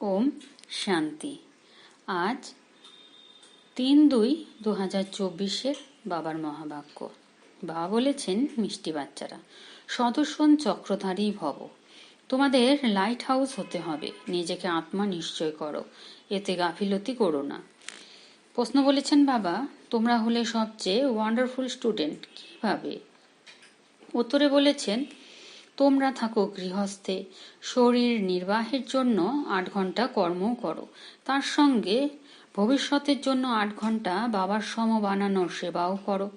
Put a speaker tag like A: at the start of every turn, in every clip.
A: ওম শান্তি। আজ তিন দুই দু হাজার চব্বিশের বাবার মহাবাক্য। বাবা বলেছেন মিষ্টি বাচ্চারা সদস্যন চক্রধারী ভব। তোমাদের লাইট হাউস হতে হবে। নিজেকে আত্মা নিশ্চয় করো। এতে গাফিলতি করো না। প্রশ্ন বলেছেন বাবা, তোমরা হলে সবচেয়ে ওয়ান্ডারফুল স্টুডেন্ট কীভাবে? উত্তরে বলেছেন তোমরা থাকো গৃহস্থে। শরীর নির্বাহের জন্য আট ঘণ্টা কর্ম করো। তার সঙ্গে ভবিষ্যতের জন্য আট ঘণ্টা বাবার সম বানানোর সেবাও করো।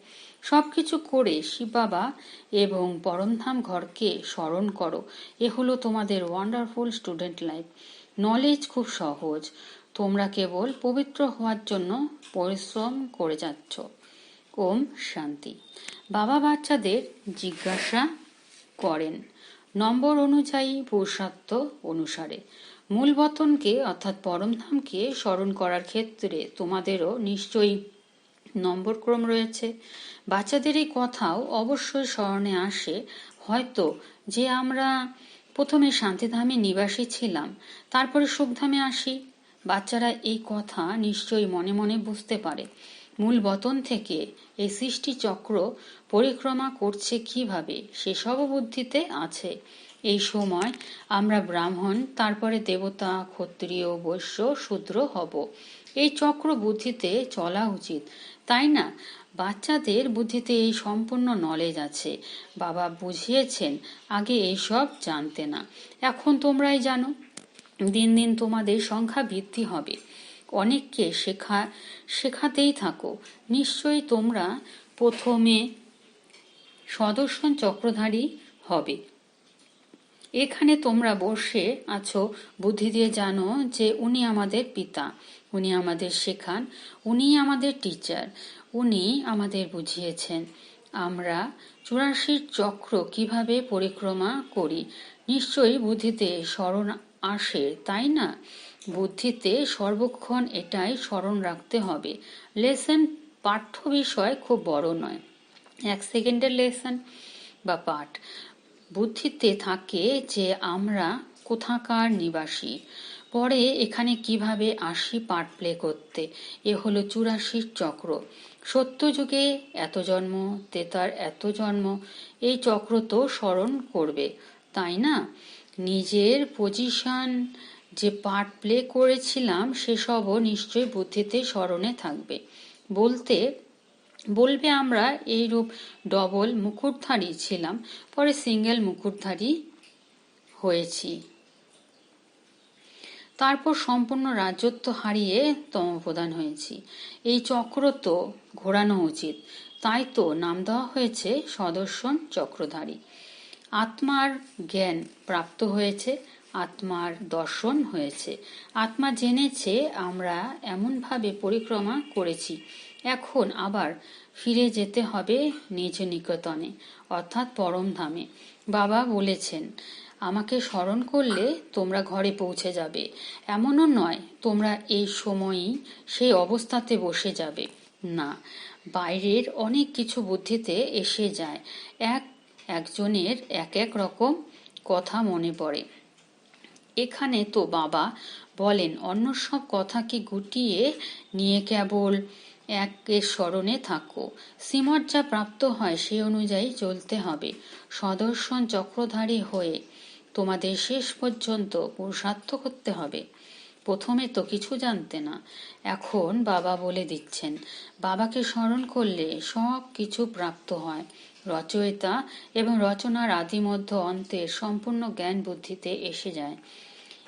A: সবকিছু করে শিব বাবা এবং পরমধাম ঘরকে স্মরণ করো। এ হলো তোমাদের ওয়ান্ডারফুল স্টুডেন্ট লাইফ নলেজ খুব সহজ। তোমরা কেবল পবিত্র হওয়ার জন্য পরিশ্রম করে যাচ্ছ। ওম শান্তি। বাবা বাচ্চাদের জিজ্ঞাসা করেন। নম্বর অনুযায়ী পুরুষার্থ অনুসারে। মূল বতনকে অর্থাৎ পরমধামকে স্মরণ করার ক্ষেত্রে তোমাদেরও নিশ্চয়ই নম্বর ক্রম রয়েছে। বাচ্চাদের এই কথাও অবশ্যই স্মরণে আসে। হয়তো যে আমরা প্রথমে শান্তিধামে নিবাসী ছিলাম, তারপরে সুখধামে আসি, বাচ্চারা এই কথা নিশ্চয়ই মনে মনে বুঝতে পারে। মূল বতন থেকে এই সৃষ্টি চক্র পরিক্রমা করছে কীভাবে সেসব বুদ্ধিতে আছে। এই সময় আমরা ব্রাহ্মণ, তারপরে দেবতা, ক্ষত্রিয়, বৈশ্য, শূদ্র হব। এই চক্র বুদ্ধিতে চলা উচিত। তাই না? বাচ্চাদের বুদ্ধিতে এই সম্পূর্ণ নলেজ আছে। বাবা বুঝিয়েছেন, আগে এইসব জানতে না। এখন তোমরাই জানো, দিন দিন তোমাদের সংখ্যা বৃদ্ধি হবে। অনেককে শেখা, শেখাতেই থাকো। নিশ্চয়ই তোমরা প্রথমে সদস্য চক্রধারী হবে। এখানে তোমরা বসে আছো। বুদ্ধি দিয়ে জানো যে উনি আমাদের পিতা, উনি আমাদের শেখান, উনি আমাদের টিচার উনি আমাদের বুঝিয়েছেন। আমরা চুরাশির চক্র কীভাবে পরিক্রমা করি? নিশ্চয়ই বুদ্ধিতে স্মরণ আসে, তাই না? বুদ্ধিতে সর্বক্ষণ এটাই স্মরণ রাখতে হবে। লেসন পাঠ্য বিষয় খুব বড় নয়। এক সেকেন্ডের লেসন বা পাঠ। বুদ্ধিতে থাকে যে আমরা কোথাকার নিবাসী। পরে এখানে কীভাবে আসি পার্ট প্লে করতে, এ হলো চুরাশির চক্র। সত্য যুগে এত জন্ম, তেতার এত জন্ম, এই চক্র তো স্মরণ করবে, তাই না? নিজের পজিশন যে পার্ট প্লে করেছিলাম সেসবও নিশ্চয়ই বুদ্ধিতে স্মরণে থাকবে। বলতে, বলবে আমরা এই রূপ ডবল মুকুটধারী ছিলাম, পরে সিঙ্গেল মুকুটধারী হয়েছি। তারপর সম্পূর্ণ রাজত্ব হারিয়ে তমপ্রদান হয়েছি। এই চক্র তো ঘোরানো উচিত। তাই তো নাম দেওয়া হয়েছে সদর্শন চক্রধারী। আত্মার জ্ঞান প্রাপ্ত হয়েছে আত্মার দর্শন হয়েছে। আত্মা জেনেছে আমরা এমনভাবে পরিক্রমা করেছি। এখন আবার ফিরে যেতে হবে নিজ নিকটনে, অর্থাৎ পরম ধামে। বাবা বলেছেন, আমাকে স্মরণ করলে তোমরা ঘরে পৌঁছে যাবে। এমনও নয়, তোমরা এই সময়ই সেই অবস্থাতে বসে যাবে। না, বাইরের অনেক কিছু বুদ্ধিতে এসে যায়। এক একজনের এক এক রকম কথা মনে পড়ে। এখানে তো বাবা বলেন, অন্য সব কথাকে গুটিয়ে নিয়ে কেবল একের স্মরণে থাকো। শ্রীমত যা প্রাপ্ত হয় সে অনুযায়ী চলতে হবে। সদর্শন চক্রধারী হয়ে তোমাদের শেষ পর্যন্ত পুরুষার্থ করতে হবে। প্রথমে তো কিছু জানতে না। এখন বাবা বলে দিচ্ছেন, বাবাকে স্মরণ করলে সব কিছু প্রাপ্ত হয়। রচয়িতা এবং রচনার আদি মধ্য অন্তের সম্পূর্ণ জ্ঞান বুদ্ধিতে এসে যায়।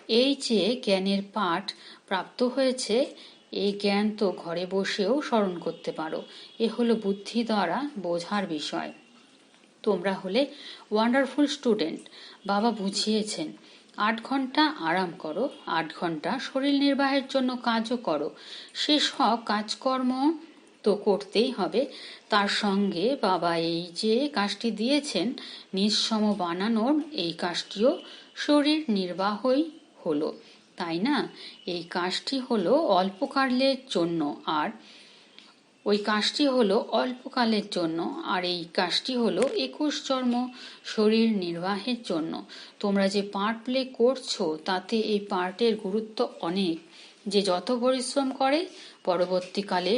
A: এই যে জ্ঞানের পাঠ প্রাপ্ত হয়েছে, এই জ্ঞান তো ঘরে বসেও স্মরণ করতে পারো। এ হলো বুদ্ধি দ্বারা বোঝার বিষয়। তোমরা হলে ওয়ান্ডারফুল স্টুডেন্ট বাবা বুঝিয়েছেন আট ঘণ্টা আরাম করো, আট ঘণ্টা শরীর নির্বাহের জন্য কাজও করো। সেসব কাজকর্ম তো করতেই হবে। তার সঙ্গে বাবা এই যে কাজটি দিয়েছেন, নিঃসম বানানোর এই কাজটিও শরীর নির্বাহই হলো। তাই না? এই কাজটি হলো অল্পকালের জন্য। আর ওই কাজটি হলো অল্পকালের জন্য, আর এই কাজটি হলো একুশ জন্ম শরীর নির্বাহের জন্য। তোমরা যে পার্ট প্লে করছ, তাতে এই পার্টের গুরুত্ব অনেক। যে যত পরিশ্রম করে, পরবর্তীকালে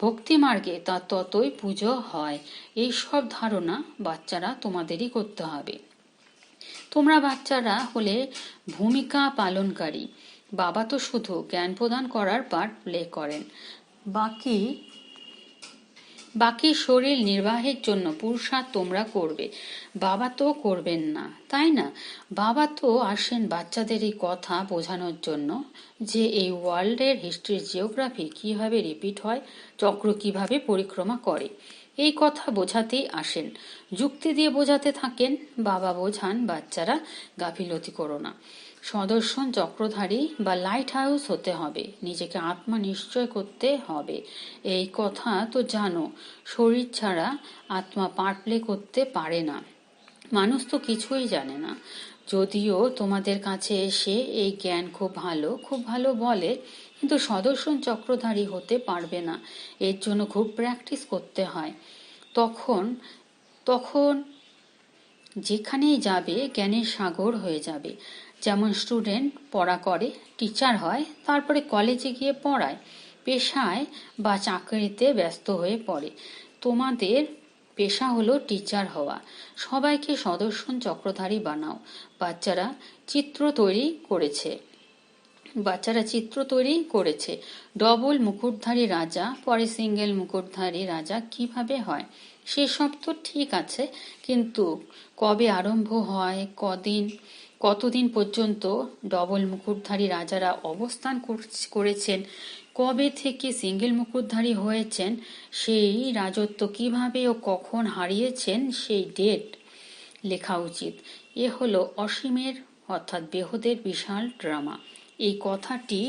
A: ভক্তি মার্গে তার ততই পুজো হয়। এই সব ধারণা বাচ্চারা তোমাদেরই করতে হবে। তোমরা বাচ্চারা হলে ভূমিকা পালনকারী। বাবা তো শুধু জ্ঞান প্রদান করার পার্ট প্লে করেন। বাকি বাকি শরীর নির্বাহের জন্য পুরুষার্থ তোমরা করবে। বাবা তো করবেন না, তাই না? বাবা তো আসেন বাচ্চাদের এই কথা বোঝানোর জন্য যে এই ওয়ার্ল্ডের হিস্ট্রি জিওগ্রাফি কীভাবে রিপিট হয়, চক্র কীভাবে পরিক্রমা করে। এই কথা বোঝাতেই আসেন। যুক্তি দিয়ে বোঝাতে থাকেন, বাবা বোঝান বাচ্চারা গাফিলতি করো না। সদর্শন চক্রধারী বা লাইট হাউস হতে হবে। নিজেকে আত্মা নিশ্চয় করতে হবে। এই কথা তো জানো, শরীর ছাড়া আত্মা পার্ট প্লে করতে পারে না। মানুষ তো কিছুই জানে না। যদিও তোমাদের কাছে এসে এই জ্ঞান খুব ভালো খুব ভালো বলে, কিন্তু সদর্শন চক্রধারী হতে পারবে না। এর জন্য খুব প্র্যাকটিস করতে হয়। তখন তখন যেখানেই যাবে, জ্ঞানের সাগর হয়ে যাবে। যেমন স্টুডেন্ট পড়া করে টিচার হয়, তারপরে কলেজে গিয়ে পড়ায়, পেশায় বা চাকরিতে ব্যস্ত হয়ে পড়ে। তোমাদের পেশা হলো টিচার হওয়া। সবাইকে সদর্শন চক্রধারী বানাও। বাচ্চারা চিত্র তৈরি করেছে। বাচ্চারা চিত্র তৈরি করেছে। ডবল মুকুটধারী রাজা, পরে সিঙ্গেল মুকুটধারী রাজা কীভাবে হয়? সেসব তো ঠিক আছে, কিন্তু কবে আরম্ভ হয়, কদিন, কতদিন পর্যন্ত ডবল মুকুটধারী রাজারা অবস্থান করেছেন, কবে থেকে সিঙ্গেল মুকুটধারী হয়েছেন, সেই রাজত্ব কীভাবে ও কখন হারিয়েছেন, সেই ডেট লেখা উচিত। এ হলো অসীমের, অর্থাৎ বেহদের বিশাল ড্রামা। এই কথাটি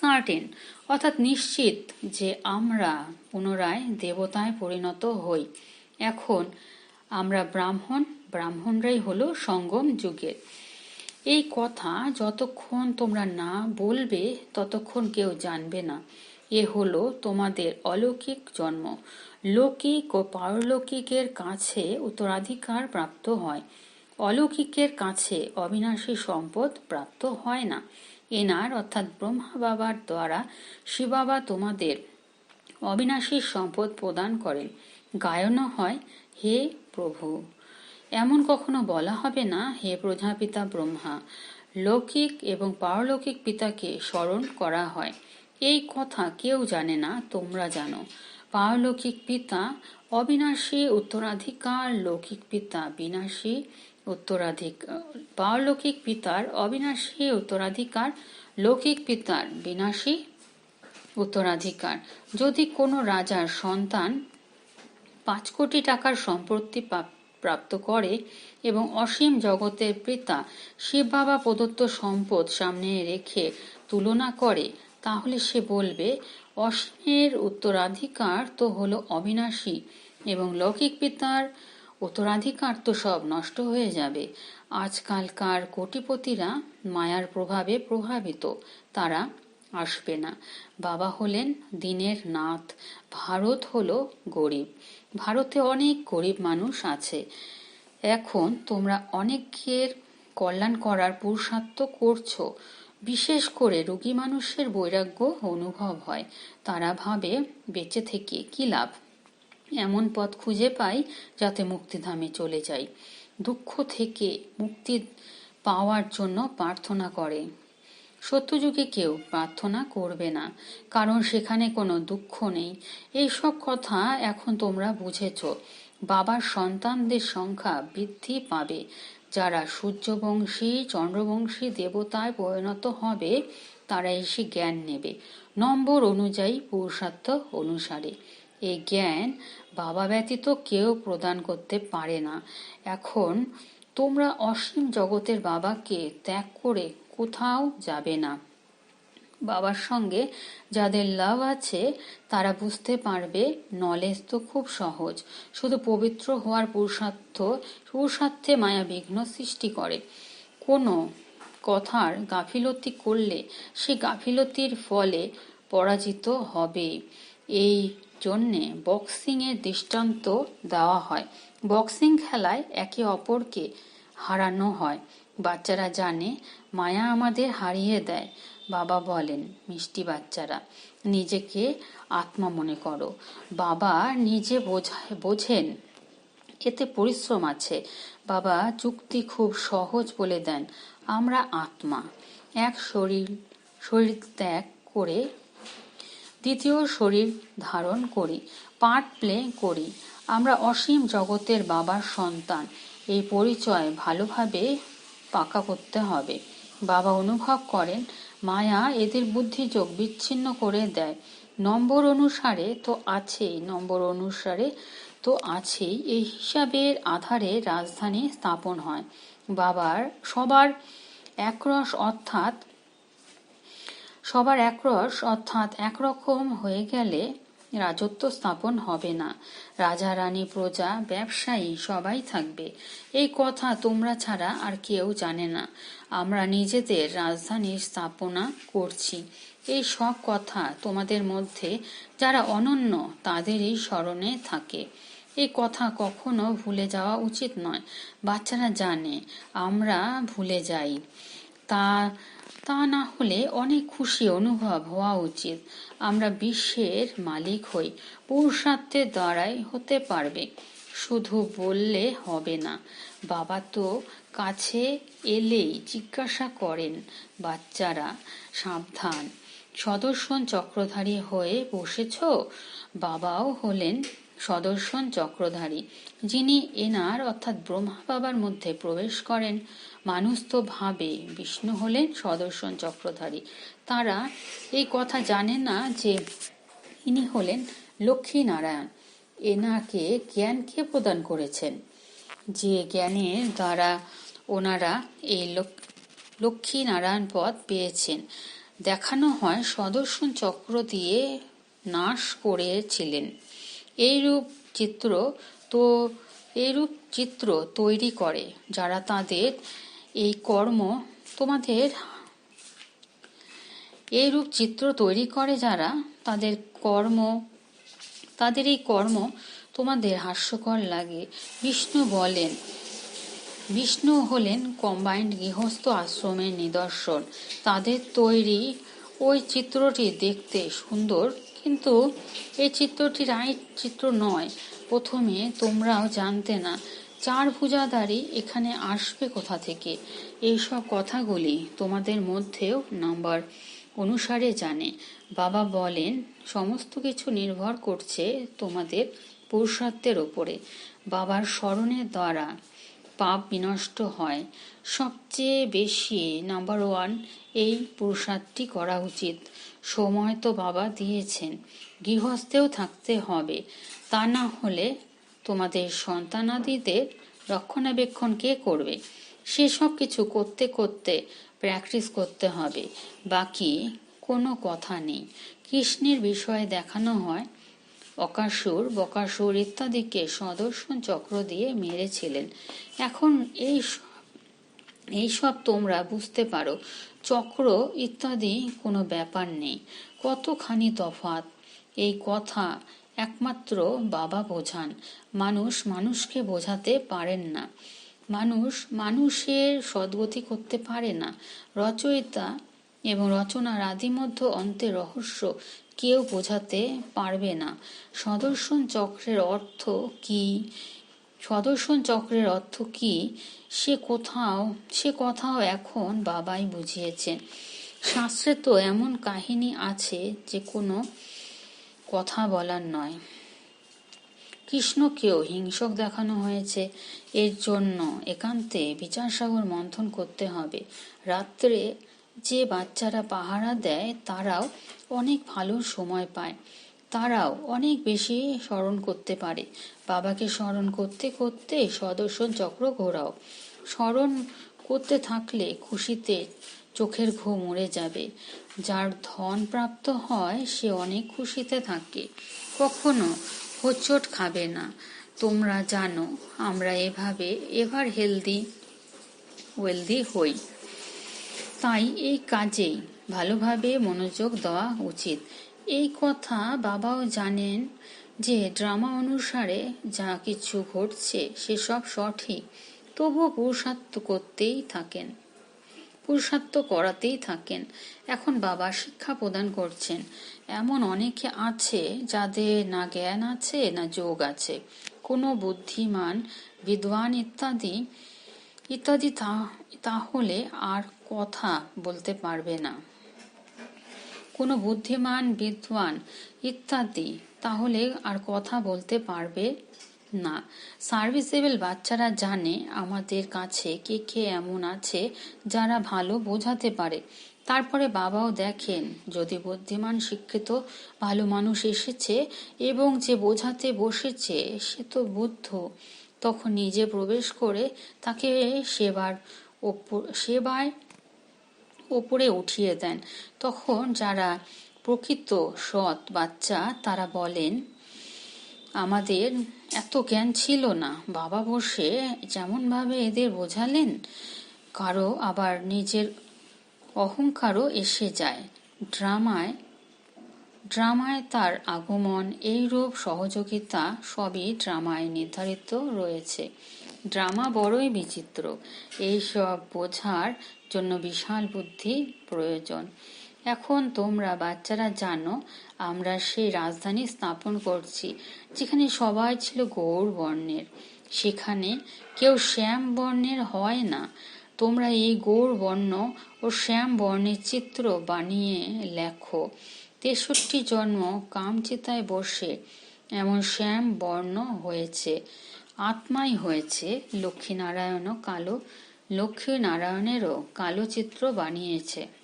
A: সার্টেন অর্থাৎ নিশ্চিত যে আমরা পুনরায় দেবতায় পরিণত হই। এখন আমরা ব্রাহ্মণ, ব্রাহ্মণরাই হলো সঙ্গম যুগের। এই কথা যতক্ষণ তোমরা না বলবে, ততক্ষণ কেউ জানবে না। এ হলো তোমাদের অলৌকিক জন্ম। লৌকিক ও পারলৌকিকের কাছে উত্তরাধিকার প্রাপ্ত হয়। অলৌকিকের কাছে অবিনাশী সম্পদ প্রাপ্ত হয় না। এনার, অর্থাৎ ব্রহ্মা বাবার দ্বারা শিবাবা তোমাদের অবিনাশী সম্পদ প্রদান করেন। গায়নও হয়, হে প্রভু। এমন কখনো বলা হবে না, হে প্রজাপিতা ব্রহ্মা। লৌকিক এবং পারলৌকিক পিতাকে স্মরণ করা হয়। এই কথা কেউ জানে না, তোমরা জানো। পারলৌকিক পিতা, অবিনাশী, উত্তরাধিকার, লৌকিক পিতা, বিনাশী উত্তরাধিকার পারলৌকিক পিতার অবিনাশী উত্তরাধিকার, লৌকিক পিতার বিনাশী উত্তরাধিকার। যদি কোনো রাজার সন্তান পাঁচ কোটি টাকার সম্পত্তি প্রাপ্ত করে এবং অসীম জগতের পিতা শিব বাবা প্রদত্ত সম্পদ সামনে রেখে তুলনা করে, তাহলে সে বলবে, অসীমের উত্তরাধিকার তো হলো অবিনাশী এবং লৌকিক পিতার উত্তরাধিকার তো সব নষ্ট হয়ে যাবে। আজকালকার কোটিপতিরা মায়ার প্রভাবে প্রভাবিত, তারা আসবে না। বাবা হলেন দিনের নাথ, ভারত হলো গরিব। ভারতে অনেক গরিব মানুষ আছে। এখন তোমরা অনেকের কল্যাণ করার পুরুষার্থ করছ। বিশেষ করে রোগী মানুষের বৈরাগ্য অনুভব হয়। তারা ভাবে, বেঁচে থেকে কি লাভ? এমন পথ খুঁজে পাই যাতে মুক্তিধামে চলে যাই। দুঃখ থেকে মুক্তি পাওয়ার জন্য প্রার্থনা করে। সত্যযুগে কেউ প্রার্থনা করবে না, কারণ সেখানে কোনো দুঃখ নেই। এইসব কথা এখন তোমরা বুঝেছ। বাবার সন্তানদের সংখ্যা বৃদ্ধি পাবে। যারা সূর্যবংশী, চন্দ্রবংশী দেবতায় পরিণত হবে, তারা এসে জ্ঞান নেবে। নম্বর অনুযায়ী পুরুষার্থ অনুসারে। এই জ্ঞান বাবা ব্যতীত কেউ প্রদান করতে পারে না। এখন তোমরা অসীম জগতের বাবাকে ত্যাগ করে কোথাও যাবে না। বাবার সঙ্গে যাদের লাভ আছে, তারা বুঝতে পারবে নলেজ তো খুব সহজ। শুধু পবিত্র হওয়ার পুরুষার্থ, পুরুষার্থে মায়া বিঘ্ন সৃষ্টি করে। কোনো কথার গাফিলতি করলে সে গাফিলতির ফলে পরাজিত হবে এই জন্যে বক্সিংয়ের দৃষ্টান্ত দেওয়া হয়। বক্সিং খেলায় একে অপরকে হারানো হয়। বাচ্চারা জানে, মায়া আমাদের হারিয়ে দেয়। বাবা বলেন, মিষ্টি বাচ্চারা, নিজেকে আত্মা মনে করো। বাবা নিজে বোঝেন, এতে পরিশ্রম আছে। বাবা যুক্তি খুব সহজ বলে দেন, আমরা আত্মা। এক শরীর শরীর ত্যাগ করে দ্বিতীয় শরীর ধারণ করি পার্ট প্লে করি। আমরা অসীম জগতের বাবার সন্তান, এই পরিচয় ভালোভাবে পাকা করতে হবে। বাবা অনুভব করেন, মায়া এদের বুদ্ধিযোগ বিচ্ছিন্ন করে দেয়। নম্বর অনুসারে তো আছেই, নম্বর অনুসারে তো আছেই। এই হিসাবের আধারে রাজধানী স্থাপন হয়। বাবার, সবার একরস অর্থাৎ সবার একরস, অর্থাৎ একরকম হয়ে গেলে রাজত্ব স্থাপন হবে না। রাজা, রানী, প্রজা, ব্যবসায়ী সবাই থাকবে। এই কথা তোমরা ছাড়া আর কেউ জানে না। আমরা নিজেদের রাজধানীর স্থাপনা করছি। এই সব কথা তোমাদের মধ্যে যারা অনন্য, তাদেরই স্মরণে থাকে। এই কথা কখনো ভুলে যাওয়া উচিত নয়। বাচ্চারা জানে, আমরা ভুলে যাই। তা তা না হলে অনেক খুশি অনুভব হওয়া উচিত। আমরা বিশ্বের মালিক হই পুরুষার্থের দ্বারাই হতে পারবে। শুধু বললে হবে না, বাবা তো কাছে এলেই জিজ্ঞাসা করেন, বাচ্চারা, সাবধান। সদর্শন চক্রধারী হয়ে বসেছ? বাবাও হলেন সদর্শন চক্রধারী, যিনি এনার অর্থাৎ ব্রহ্মা বাবার মধ্যে প্রবেশ করেন। মানুষ তো ভাবে, বিষ্ণু হলেন সদর্শন চক্রধারী। তারা এই কথা জানে না যে ইনি হলেন লক্ষ্মী নারায়ণ এনাকে জ্ঞানকে প্রদান করেছেন? যে জ্ঞানের দ্বারা ওনারা এই লক্ষ্মী নারায়ণ পদ পেয়েছেন। দেখানো হয় সদর্শন চক্র দিয়ে নাশ করেছিলেন। এইরূপ চিত্র তো, এইরূপ চিত্র তৈরি করে, যারা তাদের এই কর্ম তোমাদের এইরূপ চিত্র তৈরি করে যারা, তাদের কর্ম, তাদের এই কর্ম তোমাদের হাস্যকর লাগে। বিষ্ণু বলেন, বিষ্ণু হলেন কম্বাইন্ড গৃহস্থ আশ্রমের নিদর্শন। তাদের তৈরি ওই চিত্রটি দেখতে সুন্দর, কিন্তু এই চিত্রটি রাইট চিত্র নয়। প্রথমে তোমরাও জানতে না চার ভুজাদারি এখানে আসবে কোথা থেকে? এইসব কথাগুলি তোমাদের মধ্যেও নাম্বার অনুসারে জানে। বাবা বলেন, সমস্ত কিছু নির্ভর করছে তোমাদের পুরুষার্থের ওপরে বাবার স্মরণের দ্বারা পাপ বিনষ্ট হয়। সবচেয়ে বেশি নাম্বার ওয়ান এই পুরুষার্থটি করা উচিত। সময় তো বাবা দিয়েছেন। গৃহস্থেও থাকতে হবে। তা না হলে তোমাদের সন্তানাদিদের রক্ষণাবেক্ষণ কে করবে? সেসব কিছু করতে করতে প্র্যাকটিস করতে হবে। বাকি কোনো কথা নেই। কৃষ্ণের বিষয়ে দেখানো হয়। অকাসুর, বকাসুর ইত্যাদিকে সদর্শন চক্র দিয়ে মেরেছিলেন। এখন এই এইসব তোমরা বুঝতে পারো। চক্র ইত্যাদি কোনো ব্যাপার নেই। কতখানি তফাত এই কথা একমাত্র বাবা বোঝান। মানুষ মানুষকে বোঝাতে পারেন না। মানুষ মানুষের সদ্গতি করতে পারে না। রচয়িতা এবং রচনার আদিমধ্য অন্তের রহস্য কেউ বোঝাতে পারবে না। সদর্শন চক্রের অর্থ কি? সদর্শন চক্রের অর্থ কি? সে কোথাও, সে কথাও এখন বাবাই বুঝিয়েছেন শাস্ত্রে তো এমন কাহিনী আছে যে কোনো কথা বলার নয়। কৃষ্ণকেও হিংসক দেখানো হয়েছে। এর জন্য একান্তে বিচারসাগর মন্থন করতে হবে। রাত্রে যে বাচ্চারা পাহারা দেয়, তারাও অনেক ভালো সময় পায়। তারাও অনেক বেশি স্মরণ করতে পারে। বাবাকে স্মরণ করতে করতে সদস্য চক্র ঘোরাও। স্মরণ করতে থাকলে খুশিতে চোখের ঘুম উড়ে যাবে। যার ধন প্রাপ্ত হয়, সে অনেক খুশিতে থাকে। কখনো হোচট খাবে না। তোমরা জানো, আমরা এভাবে এভার হেলদি, ওয়েলদি হই। তাই এই কাজেই ভালোভাবে মনোযোগ দেওয়া উচিত। এই কথা বাবাও জানেন যে, ড্রামা অনুসারে যা কিছু ঘটছে, সেসব সঠিক। তবুও পুরুষার্থ করতেই থাকেন। পুরুষার্থ করাতেই থাকেন। এখন বাবা শিক্ষা প্রদান করছেন। এমন অনেকে আছে যাদের না জ্ঞান আছে, না যোগ আছে। কোনো বুদ্ধিমান, বিদ্বান ইত্যাদি ইত্যাদি তাহলে আর কথা বলতে পারবে না। কোনো বুদ্ধিমান, বিদ্বান ইত্যাদি, তাহলে আর কথা বলতে পারবে না। সার্ভিসেবল বাচ্চারা জানে আমাদের কাছে কে কে এমন আছে যারা ভালো বোঝাতে পারে। তারপরে বাবাও দেখেন, যদি বুদ্ধিমান, শিক্ষিত, ভালো মানুষ এসেছে এবং যে বোঝাতে বসেছে, সে তো বুদ্ধ। তখন নিজে প্রবেশ করে তাকে সেবার সেবায় ওপরে উঠিয়ে দেন। তখন যারা প্রকৃত সৎ বাচ্চা, তারা বলেন আমাদের এত জ্ঞান ছিল না। বাবা বসে যেমনভাবে এদের বোঝালেন, কারও আবার নিজের অহংকারও এসে যায়। ড্রামায় ড্রামায় তার আগমন এইরূপ সহযোগিতা সবই ড্রামায় নির্ধারিত রয়েছে। ড্রামা বড়ই বিচিত্র। এইসব বোঝার জন্য বিশাল বুদ্ধি প্রয়োজন। এখন তোমরা বাচ্চারা জানো, আমরা সেই রাজধানী স্থাপন করছি, যেখানে সবাই ছিল গৌর বর্ণের। সেখানে কেউ শ্যাম বর্ণের হয় না। তোমরা এই গৌর বর্ণ ও শ্যাম বর্ণের চিত্র বানিয়ে লেখো। তেষট্টি জন্ম কামচিতায় বসে এমন শ্যাম বর্ণ হয়েছে। আত্মাই হয়েছে লক্ষ্মীনারায়ণও কালো, লক্ষ্মীনারায়ণেরও কালো চিত্র বানিয়েছে।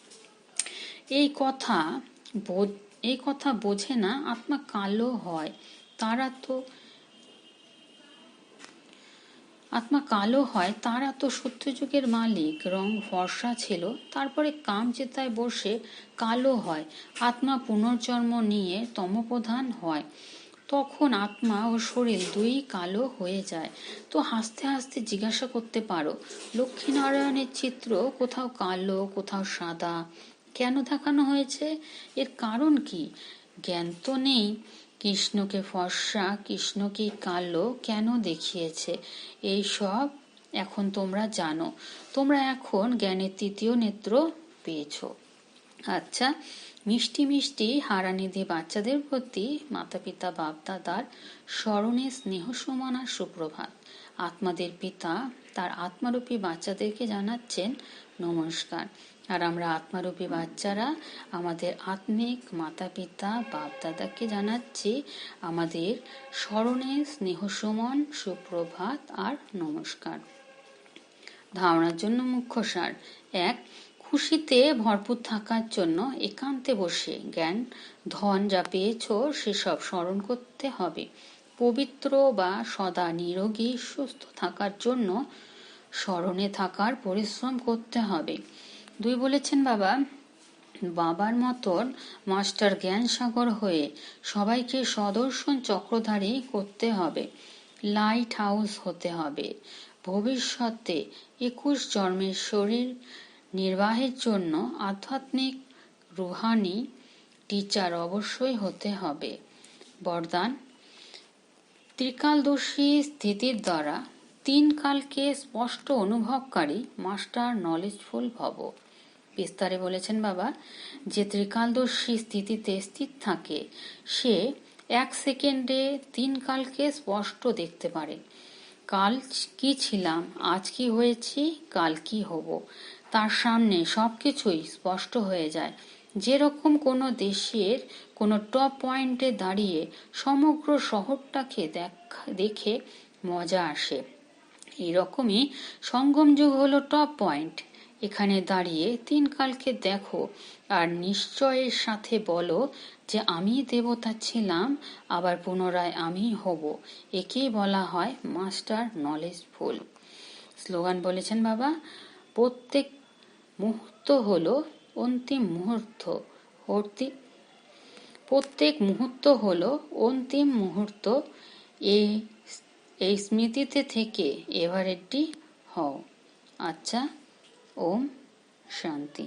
A: এই কথা এই কথা বোঝে না আত্মা কালো হয়। তারা তো, আত্মা কালো হয়, তারা তো সত্যযুগের মালিক। রং ফর্সা ছিল, তারপরে কাম চেতায় বসে কালো হয়। আত্মা পুনর্জন্ম নিয়ে তমপ্রধান হয়। তখন আত্মা ও শরীর দুই কালো হয়ে যায়। তো হাসতে হাসতে জিজ্ঞাসা করতে পারো, লক্ষ্মীনারায়ণের চিত্র কোথাও কালো, কোথাও সাদা কেন দেখানো হয়েছে? এর কারণ কি? জ্ঞান তো নেই। কৃষ্ণকে ফর্সা, কৃষ্ণকে কালো কেন দেখিয়েছে? এই সব এখন তোমরা জানো। তোমরা এখন জ্ঞানের তৃতীয় নেত্র পেয়েছ। আচ্ছা মিষ্টি মিষ্টি হারানিধি বাচ্চাদের প্রতি মাতা পিতা বাপ দাদার স্মরণে স্নেহ সমান আর সুপ্রভাত। আত্মাদের পিতা তার আত্মারূপী বাচ্চাদেরকে জানাচ্ছেন নমস্কার। আর আমরা আত্মারূপী বাচ্চারা, আমাদের আত্মিক মাতা পিতা বাপ দাদাকে জানাচ্ছি আমাদের স্মরণে স্নেহ সমান সুপ্রভাত আর নমস্কার। ধারণার জন্য মুখ্য সার। এক, খুশিতে ভরপুর থাকার জন্য একান্তে বসে জ্ঞান, ধন যা পেয়েছ সেসব স্মরণ করতে হবে। পবিত্র বা সদা নিরোগী, সুস্থ থাকার জন্য স্মরণে থাকার পরিশ্রম করতে হবে। দুই বলেছেন বাবা, বাবার মতন মাস্টার জ্ঞান সাগর হয়ে সবাইকে সদর্শন চক্রধারী করতে হবে, লাইট হাউস হতে হবে। ভবিষ্যতে একুশ জন্মের শরীর নির্বাহের জন্য আধ্যাত্মিক রুহানি টিচার অবশ্যই হতে হবে। বরদান, ত্রিকালদর্শী স্থিতির দ্বারা তিন কালকে স্পষ্ট অনুভবকারী মাস্টার নলেজফুল ভব। বিস্তারে বলেছেন বাবা, যে ত্রিকালদর্শী স্থিতিতে স্থির থাকে, সে এক সেকেন্ডে তিন কালকে স্পষ্ট দেখতে পারে। কাল কি ছিলাম, আজ কি হয়েছি, কাল কি হব? তার সামনে সবকিছুই স্পষ্ট হয়ে যায়। যেরকম কোনো দেশের কোনো টপ পয়েন্টে দাঁড়িয়ে সমগ্র শহরটাকে দেখে মজা আসে, এরকমই সঙ্গম যুগ হলো টপ পয়েন্ট। এখানে দাঁড়িয়ে তিন কালকে দেখো আর নিশ্চয়ের সাথে বলো যে আমি দেবতা ছিলাম, আবার পুনরায় আমি হব। একেই বলা হয় মাস্টার নলেজফুল স্লোগান বলেছেন বাবা, প্রত্যেক মুহূর্ত হলো অন্তিম মুহূর্ত প্রত্যেক মুহূর্ত হলো অন্তিম মুহূর্ত। এই এই স্মৃতিতে থেকে এভারেটটি হও। আচ্ছা ওম শান্তি